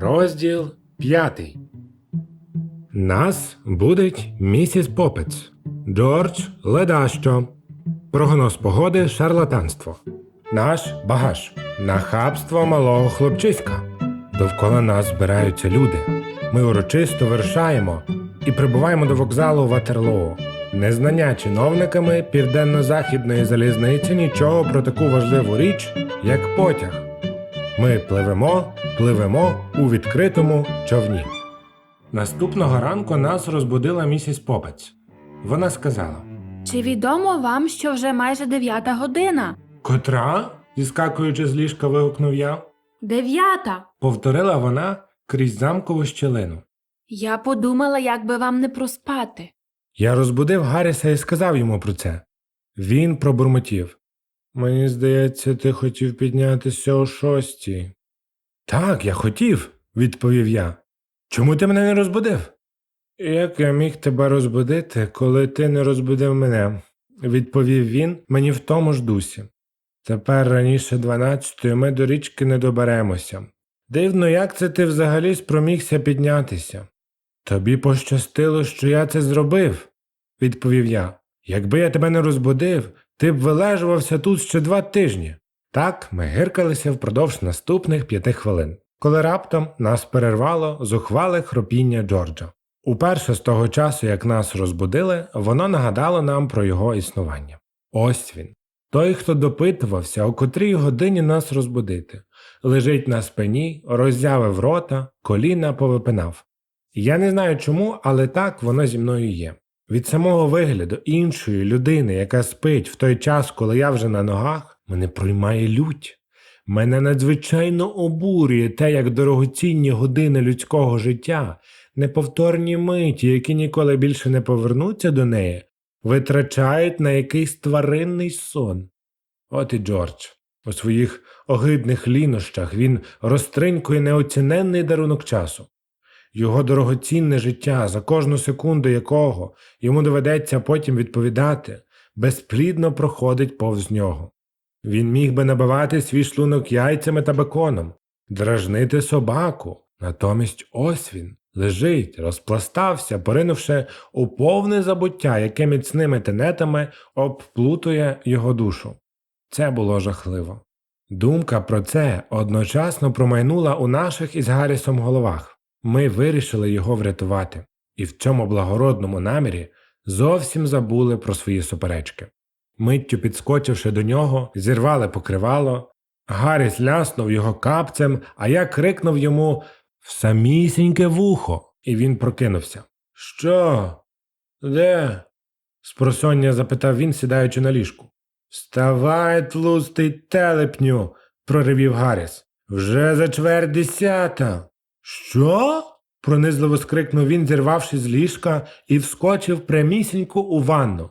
Розділ п'ятий. Нас будить місіс Попец. Джордж Ледащо. Прогноз погоди шарлатанство. Наш багаж. Нахабство малого хлопчиська. Довкола нас збираються люди. Ми урочисто вирушаємо і прибуваємо до вокзалу Ватерлоо. Незнання чиновниками південно-західної залізниці нічого про таку важливу річ, як потяг. Ми пливемо, пливемо у відкритому човні. Наступного ранку нас розбудила місіс Попець. Вона сказала: Чи відомо вам, що вже майже дев'ята година? Котра? зіскакуючи з ліжка, вигукнув я. Дев'ята. Повторила вона крізь замкову щелину. Я подумала, як би вам не проспати. Я розбудив Гарріса і сказав йому про це. Він пробурмотів. Мені здається, ти хотів піднятися о шостій. Так, я хотів, відповів я. Чому ти мене не розбудив? Як я міг тебе розбудити, коли ти не розбудив мене, відповів він мені в тому ж дусі. Тепер раніше дванадцятої ми до річки не доберемося. Дивно, як це ти взагалі спромігся піднятися? Тобі пощастило, що я це зробив, відповів я. Якби я тебе не розбудив, ти б вилежувався тут ще два тижні. Так ми гиркалися впродовж наступних п'яти хвилин, коли раптом нас перервало зухвале хропіння Джорджа. Уперше з того часу, як нас розбудили, воно нагадало нам про його існування. Ось він. Той, хто допитувався, о котрій годині нас розбудити, лежить на спині, роззявив рота, коліна повипинав. Я не знаю чому, але так воно зі мною є. Від самого вигляду іншої людини, яка спить в той час, коли я вже на ногах, мене проймає лють. Мене надзвичайно обурює те, як дорогоцінні години людського життя, неповторні миті, які ніколи більше не повернуться до неї, витрачають на якийсь тваринний сон. От і Джордж. У своїх огидних лінощах він розтринькує неоціненний дарунок часу. Його дорогоцінне життя, за кожну секунду якого йому доведеться потім відповідати, безплідно проходить повз нього. Він міг би набивати свій шлунок яйцями та беконом, дражнити собаку, натомість ось він лежить, розпластався, поринувши у повне забуття, яке міцними тенетами обплутує його душу. Це було жахливо. Думка про це одночасно промайнула у наших із Гаррісом головах. Ми вирішили його врятувати, і в цьому благородному намірі зовсім забули про свої суперечки. Миттю підскочивши до нього, зірвали покривало. Гарріс ляснув його капцем, а я крикнув йому в самісіньке вухо, і він прокинувся. Що? Де? спросоння запитав він, сідаючи на ліжку. Вставай, тлустий телепню, проривів Гарріс. Вже за чверть десята. Що? пронизливо скрикнув він, зірвавшись з ліжка, і вскочив прямісінько у ванну.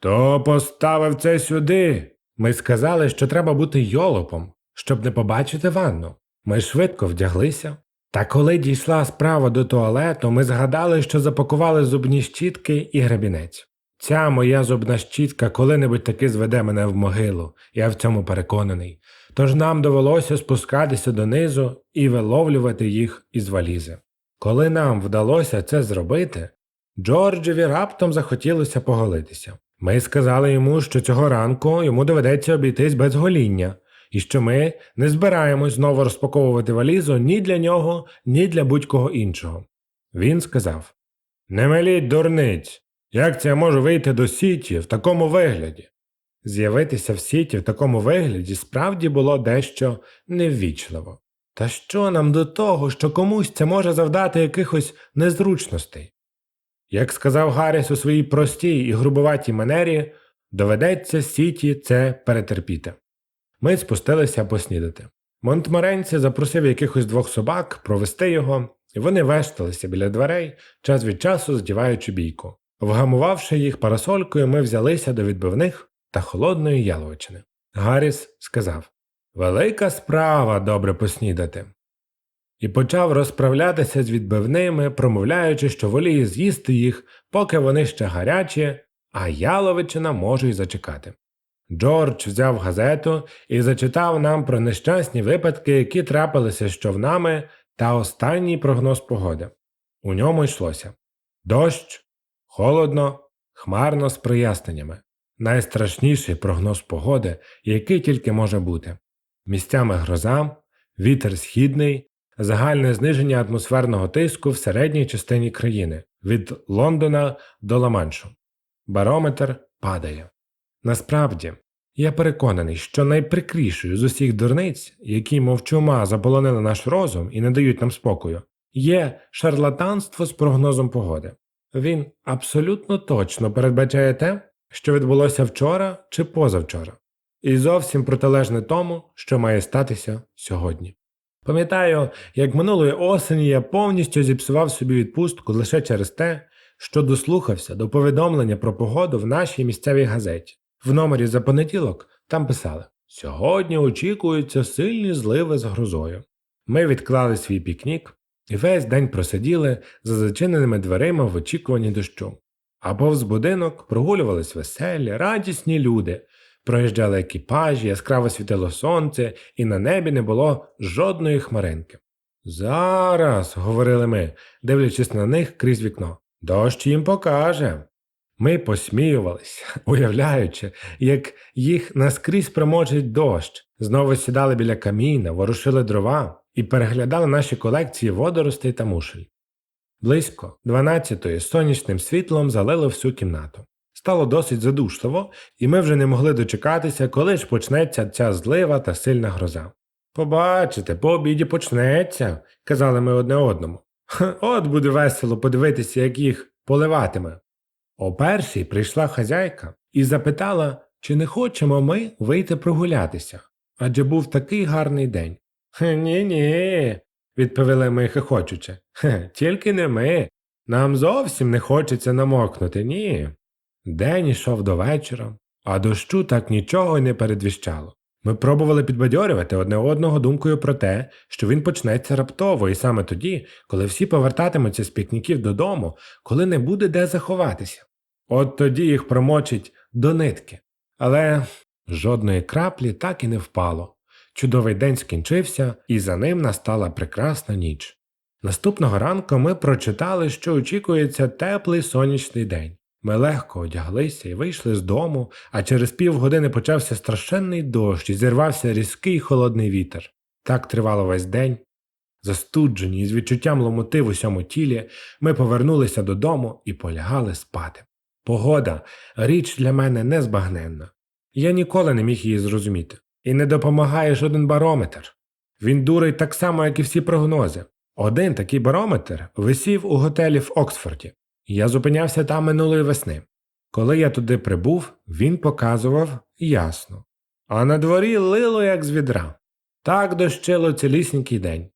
Хто поставив це сюди? Ми сказали, що треба бути йолопом, щоб не побачити ванну. Ми швидко вдяглися. Та коли дійшла справа до туалету, ми згадали, що запакували зубні щітки і грабінець. Ця моя зубна щітка коли-небудь таки зведе мене в могилу, я в цьому переконаний. Тож нам довелося спускатися донизу і виловлювати їх із валізи. Коли нам вдалося це зробити, Джорджеві раптом захотілося поголитися. Ми сказали йому, що цього ранку йому доведеться обійтись без гоління, і що ми не збираємось знову розпаковувати валізу ні для нього, ні для будь-кого іншого. Він сказав Не меліть дурниць, як це я можу вийти до сіті в такому вигляді? З'явитися в сіті в такому вигляді справді було дещо неввічливо. Та що нам до того, що комусь це може завдати якихось незручностей? Як сказав Гарріс у своїй простій і грубуватій манері, доведеться сіті це перетерпіти. Ми спустилися поснідати. Монтморенці запросив якихось двох собак провести його, і вони вешталися біля дверей, час від часу здіваючи бійку. Вгамувавши їх парасолькою, ми взялися до відбивних та холодної яловичини. Гарріс сказав Велика справа добре поснідати. І почав розправлятися з відбивними, промовляючи, що воліє з'їсти їх, поки вони ще гарячі, а яловичина може й зачекати. Джордж взяв газету і зачитав нам про нещасні випадки, які трапилися з човнами та останній прогноз погоди. У ньому йшлося дощ, холодно, хмарно з проясненнями. Найстрашніший прогноз погоди, який тільки може бути. Місцями гроза, вітер східний, загальне зниження атмосферного тиску в середній частині країни від Лондона до Ла-Маншу. Барометр падає. Насправді, я переконаний, що найприкрішою з усіх дурниць, які мовчума заполонили наш розум і не дають нам спокою, є шарлатанство з прогнозом погоди. Він абсолютно точно передбачає те, що відбулося вчора чи позавчора, і зовсім протилежне тому, що має статися сьогодні. Пам'ятаю, як минулої осені я повністю зіпсував собі відпустку лише через те, що дослухався до повідомлення про погоду в нашій місцевій газеті. В номері за понеділок там писали: Сьогодні очікуються сильні зливи з грозою. Ми відклали свій пікнік і весь день просиділи за зачиненими дверима в очікуванні дощу. А повз будинок прогулювались веселі, радісні люди. Проїжджали екіпажі, яскраво світило сонце, і на небі не було жодної хмаринки. Зараз, говорили ми, дивлячись на них крізь вікно, дощ їм покаже. Ми посміювалися, уявляючи, як їх наскрізь промочить дощ, знову сідали біля каміна, ворушили дрова і переглядали наші колекції водоростей та мушель. Близько 12-ї сонячним світлом залило всю кімнату. Стало досить задушливо, і ми вже не могли дочекатися, коли ж почнеться ця злива та сильна гроза. Побачите, по обіді почнеться, казали ми одне одному. От буде весело подивитися, як їх поливатиме. О першій прийшла хазяйка і запитала, чи не хочемо ми вийти прогулятися, адже був такий гарний день. Ні, ні, відповіли ми хихочучи. Тільки не ми. Нам зовсім не хочеться намокнути, ні. День ішов до вечора, а дощу так нічого й не передвіщало. Ми пробували підбадьорювати одне одного думкою про те, що він почнеться раптово, і саме тоді, коли всі повертатимуться з пікніків додому, коли не буде де заховатися. От тоді їх промочить до нитки. Але жодної краплі так і не впало. Чудовий день скінчився, і за ним настала прекрасна ніч. Наступного ранку ми прочитали, що очікується теплий сонячний день. Ми легко одяглися і вийшли з дому, а через півгодини почався страшенний дощ і зірвався різкий холодний вітер. Так тривало весь день. Застуджені і з відчуттям ломоти в усьому тілі, ми повернулися додому і полягали спати. Погода річ для мене незбагненна. Я ніколи не міг її зрозуміти. І не допомагає жоден барометр. Він дурить так само, як і всі прогнози. Один такий барометр висів у готелі в Оксфорді. Я зупинявся там минулої весни. Коли я туди прибув, він показував ясно. А на дворі лило, як з відра. Так дощило цілісінький день.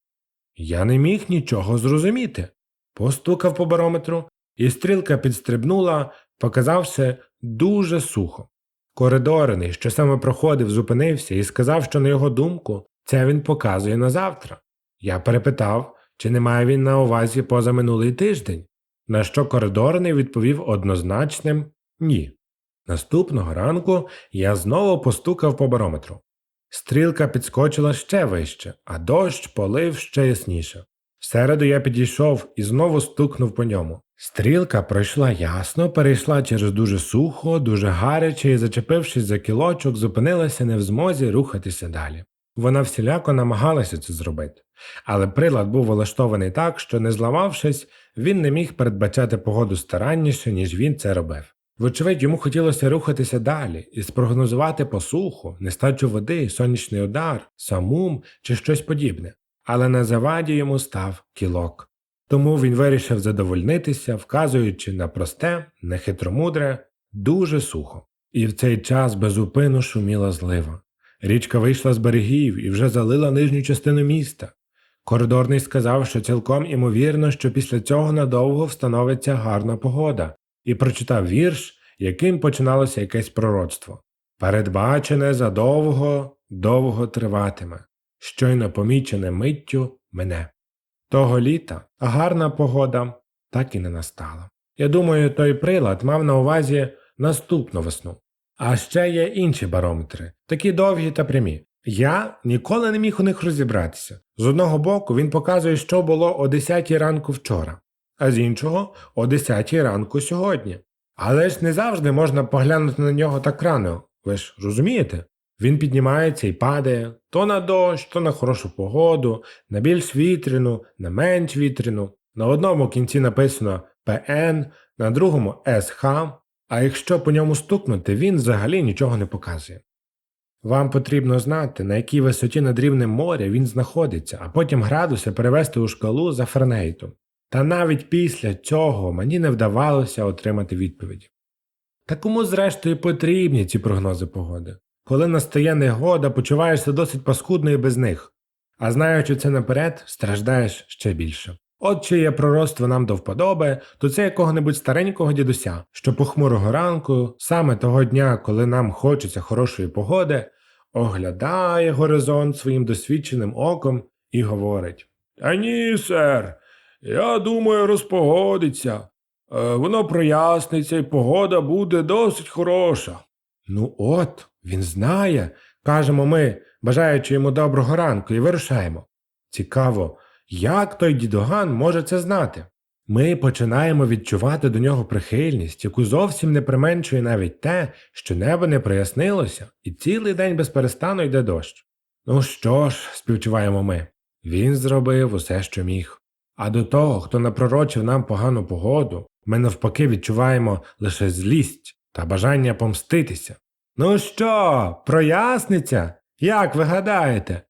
Я не міг нічого зрозуміти. Постукав по барометру, і стрілка підстрибнула, показавши дуже сухо. Коридорний, що саме проходив, зупинився і сказав, що на його думку це він показує на завтра. Я перепитав, чи не має він на увазі позаминулий тиждень, на що коридорний відповів однозначним ні. Наступного ранку я знову постукав по барометру. Стрілка підскочила ще вище, а дощ полив ще ясніше. В середу я підійшов і знову стукнув по ньому. Стрілка пройшла ясно, перейшла через дуже сухо, дуже гаряче і, зачепившись за кілочок, зупинилася не в змозі рухатися далі. Вона всіляко намагалася це зробити, але прилад був влаштований так, що, не зламавшись, він не міг передбачати погоду старанніше, ніж він це робив. Вочевидь, йому хотілося рухатися далі і спрогнозувати посуху, нестачу води, сонячний удар, самум чи щось подібне, але на заваді йому став кілок. Тому він вирішив задовольнитися, вказуючи на просте, нехитромудре, дуже сухо. І в цей час безупину шуміла злива. Річка вийшла з берегів і вже залила нижню частину міста. Коридорний сказав, що цілком імовірно, що після цього надовго встановиться гарна погода, і прочитав вірш, яким починалося якесь пророцтво. Передбачене задовго, довго триватиме, щойно помічене миттю мене. Того літа гарна погода так і не настала. Я думаю, той прилад мав на увазі наступну весну. А ще є інші барометри, такі довгі та прямі. Я ніколи не міг у них розібратися. З одного боку, він показує, що було о 10 ранку вчора, а з іншого о 10 ранку сьогодні. Але ж не завжди можна поглянути на нього так рано, ви ж розумієте? Він піднімається і падає то на дощ, то на хорошу погоду, на більш вітряну, на менш вітряну. На одному кінці написано ПН, на другому СХ, а якщо по ньому стукнути, він взагалі нічого не показує. Вам потрібно знати, на якій висоті над рівнем моря він знаходиться, а потім градуси перевести у шкалу за Фарнейтом. Та навіть після цього мені не вдавалося отримати відповіді. Та кому, зрештою, потрібні ці прогнози погоди? Коли настає негода, почуваєшся досить паскудно і без них, а знаючи це наперед, страждаєш ще більше. От чиє пророцтво нам до вподоби, то це якого-небудь старенького дідуся, що похмурого ранку, саме того дня, коли нам хочеться хорошої погоди, оглядає горизонт своїм досвідченим оком і говорить: Та ні, сер, я думаю, розпогодиться. Е, Воно проясниться, і погода буде досить хороша. Ну от, він знає, кажемо ми, бажаючи йому доброго ранку, і вирушаємо. Цікаво, як той дідоган може це знати? Ми починаємо відчувати до нього прихильність, яку зовсім не применшує навіть те, що небо не прояснилося, і цілий день безперестану йде дощ. Ну що ж, співчуваємо ми, він зробив усе, що міг. А до того, хто напророчив нам погану погоду, ми навпаки відчуваємо лише злість та бажання помститися. Ну що, проясниться? Як ви гадаєте?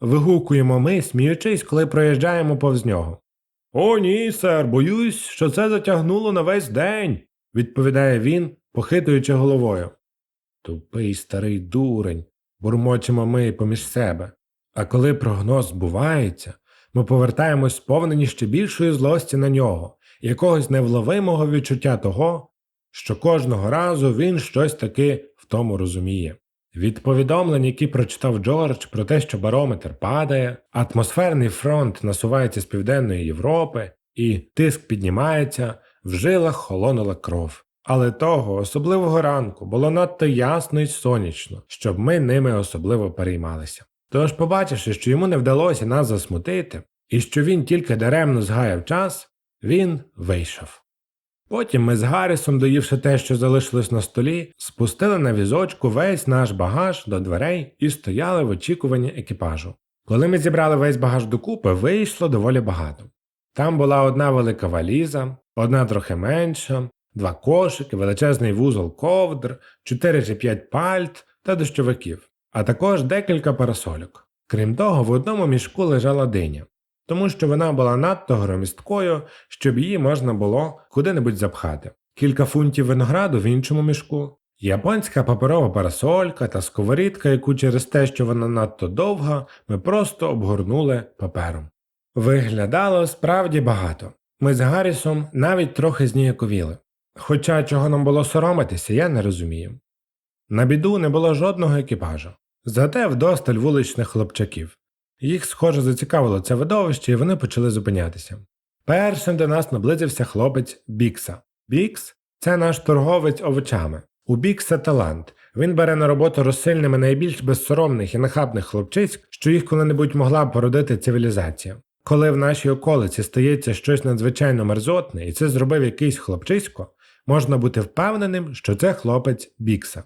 вигукуємо ми, сміючись, коли проїжджаємо повз нього. О, ні, сер, боюсь, що це затягнуло на весь день, відповідає він, похитуючи головою. Тупий старий дурень, бурмочемо ми поміж себе. А коли прогноз збувається, ми повертаємось сповнені ще більшої злості на нього, якогось невловимого відчуття того, що кожного разу він щось таки в тому розуміє. Від повідомлень, які прочитав Джордж про те, що барометр падає, атмосферний фронт насувається з південної Європи, і тиск піднімається, в жилах холонула кров. Але того особливого ранку було надто ясно й сонячно, щоб ми ними особливо переймалися. Тож, побачивши, що йому не вдалося нас засмутити, і що він тільки даремно згаяв час, він вийшов. Потім ми з Гаррісом, доївши те, що залишилось на столі, спустили на візочку весь наш багаж до дверей і стояли в очікуванні екіпажу. Коли ми зібрали весь багаж докупи, вийшло доволі багато. Там була одна велика валіза, одна трохи менша, два кошики, величезний вузол ковдр, чотири чи п'ять пальт та дощовиків, а також декілька парасольок. Крім того, в одному мішку лежала диня тому що вона була надто громісткою, щоб її можна було куди-небудь запхати. Кілька фунтів винограду в іншому мішку, японська паперова парасолька та сковорідка, яку через те, що вона надто довга, ми просто обгорнули папером. Виглядало справді багато. Ми з Гаррісом навіть трохи зніяковіли. Хоча чого нам було соромитися, я не розумію. На біду не було жодного екіпажу, зате вдосталь вуличних хлопчаків. Їх, схоже, зацікавило це видовище, і вони почали зупинятися. Першим до нас наблизився хлопець Бікса. Бікс це наш торговець овочами. У Бікса талант. Він бере на роботу розсильними найбільш безсоромних і нахабних хлопчиськ, що їх коли-небудь могла б породити цивілізація. Коли в нашій околиці стається щось надзвичайно мерзотне, і це зробив якийсь хлопчисько, можна бути впевненим, що це хлопець Бікса.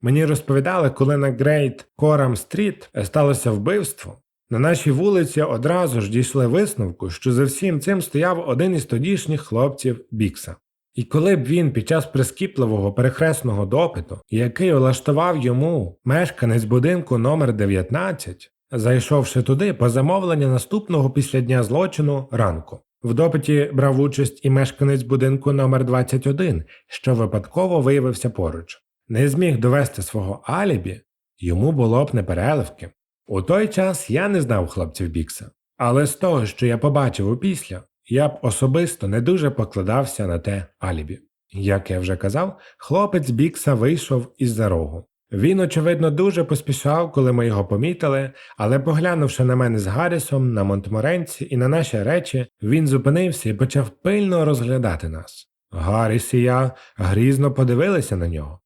Мені розповідали, коли на Грейт Корам Стріт сталося вбивство, на нашій вулиці одразу ж дійшли висновку, що за всім цим стояв один із тодішніх хлопців Бікса. І коли б він під час прискіпливого перехресного допиту, який влаштував йому мешканець будинку номер 19 зайшовши туди по замовленню наступного після дня злочину ранку. В допиті брав участь і мешканець будинку номер 21 що випадково виявився поруч. Не зміг довести свого алібі, йому було б непереливки. У той час я не знав хлопців Бікса, але з того, що я побачив опісля, я б особисто не дуже покладався на те алібі. Як я вже казав, хлопець Бікса вийшов із-за рогу. Він, очевидно, дуже поспішав, коли ми його помітили, але поглянувши на мене з Гаррісом, на Монтморенці і на наші речі, він зупинився і почав пильно розглядати нас. Гарріс і я грізно подивилися на нього.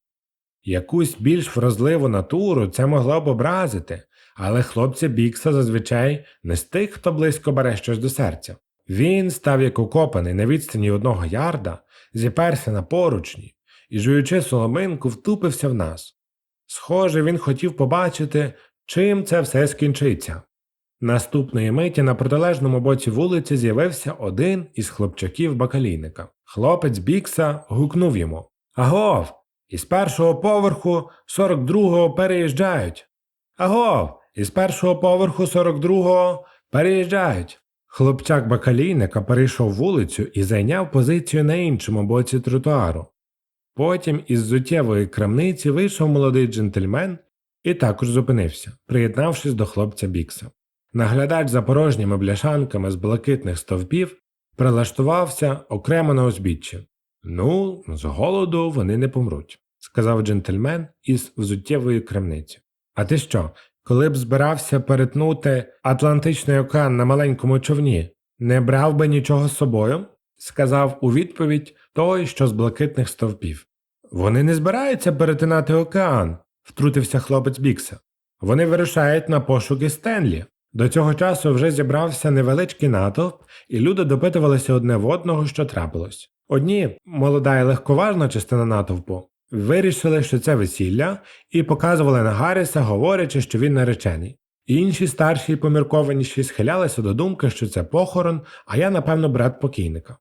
Якусь більш вразливу натуру це могло б образити, Але хлопця Бікса зазвичай не з тих, хто близько бере щось до серця. Він став як укопаний на відстані одного ярда, зіперся на поручні і, жуючи соломинку, втупився в нас. Схоже, він хотів побачити, чим це все скінчиться. Наступної миті на протилежному боці вулиці з'явився один із хлопчаків бакалійника. Хлопець Бікса гукнув йому Агов! Із першого поверху 42-го переїжджають. Агов! Із першого поверху 42-го переїжджають. Хлопчак бакалійника перейшов вулицю і зайняв позицію на іншому боці тротуару. Потім із зуттєвої крамниці вийшов молодий джентльмен і також зупинився, приєднавшись до хлопця Бікса. Наглядач за порожніми бляшанками з блакитних стовпів прилаштувався окремо на узбіччі. Ну, з голоду вони не помруть, сказав джентльмен із взуттєвої крамниці. А ти що, коли б збирався перетнути Атлантичний океан на маленькому човні, не брав би нічого з собою? сказав у відповідь той, що з блакитних стовпів. Вони не збираються перетинати океан, втрутився хлопець Бікса. Вони вирушають на пошуки Стенлі. До цього часу вже зібрався невеличкий натовп, і люди допитувалися одне в одного, що трапилось. Одні, молода і легковажна частина натовпу, вирішили, що це весілля, і показували на Гарріса, говорячи, що він наречений. Інші старші й поміркованіші схилялися до думки, що це похорон, а я, напевно, брат покійника.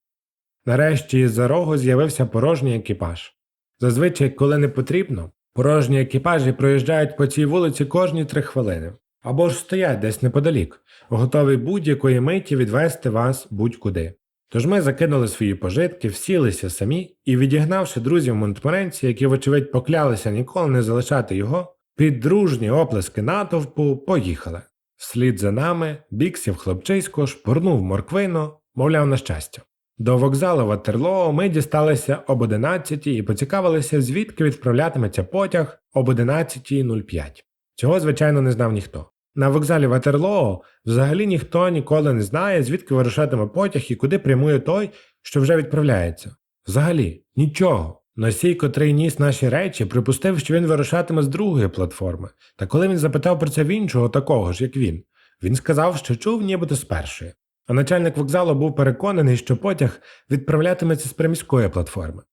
Нарешті із-за рогу з'явився порожній екіпаж. Зазвичай, коли не потрібно, порожні екіпажі проїжджають по цій вулиці кожні три хвилини або ж стоять десь неподалік, готові будь-якої миті відвести вас будь-куди. Тож ми закинули свої пожитки, всілися самі і, відігнавши друзів Монтморенці, які, вочевидь, поклялися ніколи не залишати його, під дружні оплески натовпу поїхали. Вслід за нами біксів хлопчисько шпурнув морквину, мовляв, на щастя. До вокзалу Ватерлоо ми дісталися об 11 і поцікавилися, звідки відправлятиметься потяг об 11.05. Цього, звичайно, не знав ніхто. На вокзалі Ватерлоо взагалі ніхто ніколи не знає, звідки вирушатиме потяг і куди прямує той, що вже відправляється. Взагалі, нічого. Носій, котрий ніс наші речі, припустив, що він вирушатиме з другої платформи, та коли він запитав про це в іншого такого ж, як він, він сказав, що чув нібито з першої. А начальник вокзалу був переконаний, що потяг відправлятиметься з приміської платформи.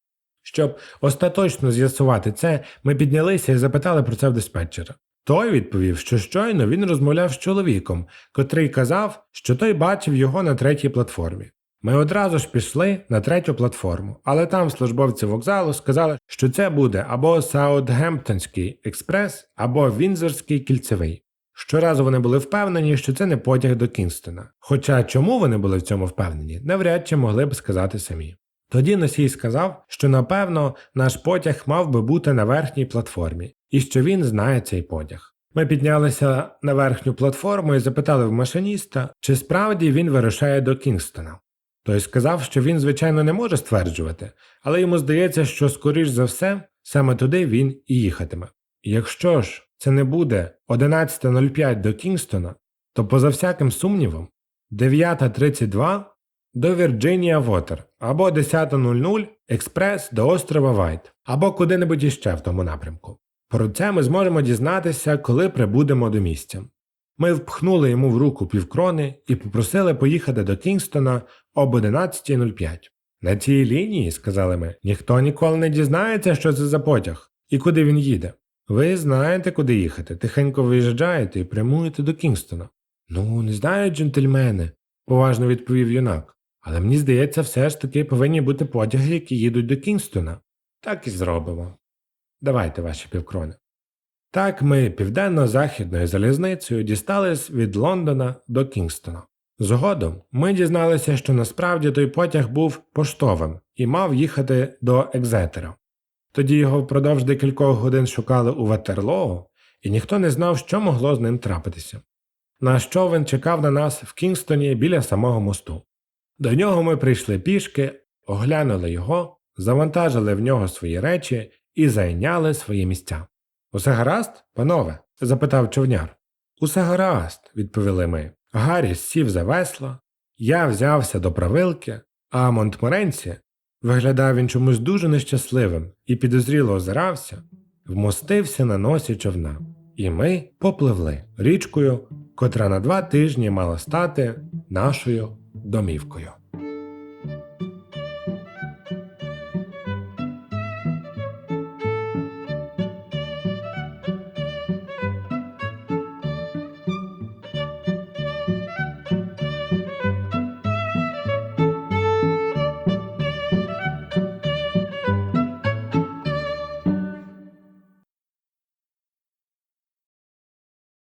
Щоб остаточно з'ясувати це, ми піднялися і запитали про це в диспетчера. Той відповів, що щойно він розмовляв з чоловіком, котрий казав, що той бачив його на третій платформі. Ми одразу ж пішли на третю платформу, але там службовці вокзалу сказали, що це буде або Саутгемптонський експрес, або Вінзорський кільцевий. Щоразу вони були впевнені, що це не потяг до Кінстона. Хоча чому вони були в цьому впевнені, навряд чи могли б сказати самі. Тоді носій сказав, що напевно наш потяг мав би бути на верхній платформі, і що він знає цей потяг. Ми піднялися на верхню платформу і запитали в машиніста, чи справді він вирушає до Кінгстона. Той сказав, що він, звичайно, не може стверджувати, але йому здається, що, скоріш за все, саме туди він і їхатиме. Якщо ж це не буде 11.05 до Кінгстона, то поза всяким сумнівом 9.32 до Вірджинія Вотер або 10.00 експрес до острова Вайт, або куди-небудь іще в тому напрямку. Про це ми зможемо дізнатися, коли прибудемо до місця. Ми впхнули йому в руку півкрони і попросили поїхати до Кінгстона об 11.05. На цій лінії, сказали ми, ніхто ніколи не дізнається, що це за потяг і куди він їде. Ви знаєте, куди їхати, тихенько виїжджаєте і прямуєте до Кінгстона. Ну, не знаю, джентльмени, поважно відповів юнак. Але мені здається, все ж таки повинні бути потяги, які їдуть до Кінгстона. Так і зробимо. Давайте ваші півкрони. Так ми південно-західною залізницею дістались від Лондона до Кінгстона. Згодом ми дізналися, що насправді той потяг був поштовим і мав їхати до Екзетера. Тоді його впродовж декількох годин шукали у Ватерлоо, і ніхто не знав, що могло з ним трапитися. Наш човен чекав на нас в Кінгстоні біля самого мосту. До нього ми прийшли пішки, оглянули його, завантажили в нього свої речі і зайняли свої місця. Усе гаразд, панове? запитав човняр. Усе гаразд, відповіли ми. Гарріс сів за весло, я взявся до правилки, а Монтморенці виглядав він чомусь дуже нещасливим і підозріло озирався, вмостився на носі човна. І ми попливли річкою, котра на два тижні мала стати нашою домівкою.